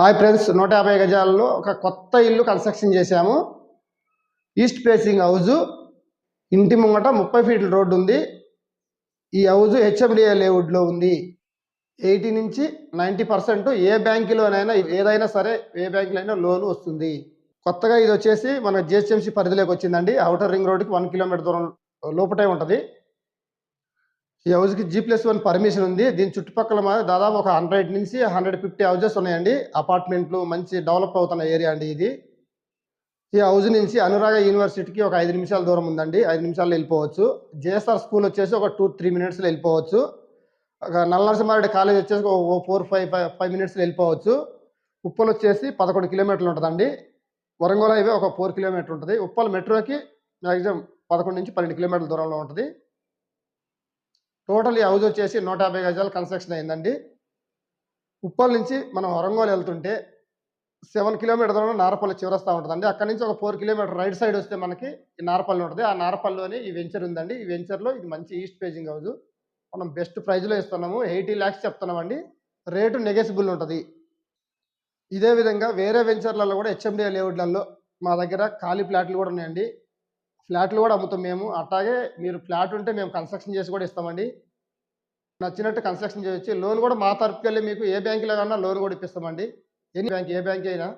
Hi friends నూట యాభై గజాలలో ఒక కొత్త ఇల్లు కన్స్ట్రక్షన్ చేశాము. ఈస్ట్ ఫేసింగ్ హౌజు ఇంటి ముంగట ముప్పై ఫీట్ల రోడ్డు ఉంది. ఈ హౌజు హెచ్ఎండిఏ లేఅవుట్లో ఉంది. ఎయిటీ నుంచి నైంటీ పర్సెంట్ ఏ బ్యాంకులోనైనా ఏదైనా సరే ఏ బ్యాంకులైనా అయినా లోన్ వస్తుంది. కొత్తగా ఇది వచ్చేసి మన జిహెచ్ఎంసీ పరిధిలోకి వచ్చిందండి. అవుటర్ రింగ్ రోడ్కి వన్ కిలోమీటర్ దూరం లోపటే ఉంటుంది. ఈ హౌస్కి జీ ప్లస్ వన్ పర్మిషన్ ఉంది. దీని చుట్టుపక్కల దాదాపు ఒక హండ్రెడ్ నుంచి హండ్రెడ్ ఫిఫ్టీ హౌజెస్ ఉన్నాయండి. అపార్ట్మెంట్లు మంచి డెవలప్ అవుతున్న ఏరియా అండి ఇది. ఈ హౌస్ నుంచి అనురాగ యూనివర్సిటీకి ఒక ఐదు నిమిషాల దూరం ఉందండి. ఐదు నిమిషాల్లో వెళ్ళిపోవచ్చు. జేఎస్ఆర్ స్కూల్ వచ్చేసి ఒక టూ త్రీ మినిట్స్లో వెళ్ళిపోవచ్చు. ఒక నల్లనరసింహారెడ్డి కాలేజ్ వచ్చేసి ఒక ఫోర్ ఫైవ్ ఫైవ్ ఫైవ్ మినిట్స్లో వెళ్ళిపోవచ్చు. ఉప్పల్ వచ్చేసి పదకొండు కిలోమీటర్లు ఉంటుందండి. వరంగల్ హైవే ఒక ఫోర్ కిలోమీటర్ ఉంటుంది. ఉప్పల్ మెట్రోకి మ్యాక్సిమం పదకొండు నుంచి పన్నెండు కిలోమీటర్ల దూరంలో ఉంటుంది. టోటల్ హౌస్ వచ్చేసి నూట యాభై గజాలు కన్స్ట్రక్షన్ అయిందండి. ఉప్పల్ నుంచి మనం వరంగల్ వెళ్తుంటే సెవెన్ కిలోమీటర్ నారపల్లి చివరస్తా ఉంటుందండి. అక్కడ నుంచి ఒక ఫోర్ కిలోమీటర్ రైట్ సైడ్ వస్తే మనకి ఈ నారపల్లి ఉంటుంది. ఆ నారపల్లిలోనే ఈ వెంచర్ ఉందండి. ఈ వెంచర్లో ఇది మంచి ఈస్ట్ పేజింగ్ హౌస్ మనం బెస్ట్ ప్రైజ్లో ఇస్తున్నాము. ఎయిటీ ల్యాక్స్ చెప్తున్నామండి. రేటు నెగెసిబుల్ ఉంటుంది. ఇదే విధంగా వేరే వెంచర్లలో కూడా హెచ్ఎండిఏ లేఅవుట్లలో మా దగ్గర ఖాళీ ప్లాట్లు కూడా ఉన్నాయండి. ఫ్లాట్లు కూడా అమ్ముతాం మేము. అట్లాగే మీరు ఫ్లాట్ ఉంటే మేము కన్స్ట్రక్షన్ చేసి కూడా ఇస్తామండి. నచ్చినట్టు కన్స్ట్రక్షన్ చేయొచ్చు. లోన్ కూడా మా తరపుకెళ్ళి మీకు ఏ బ్యాంకులో కన్నా లోన్ కూడా ఇప్పిస్తామండి. ఎనీ బ్యాంక్ ఏ బ్యాంక్ అయినా.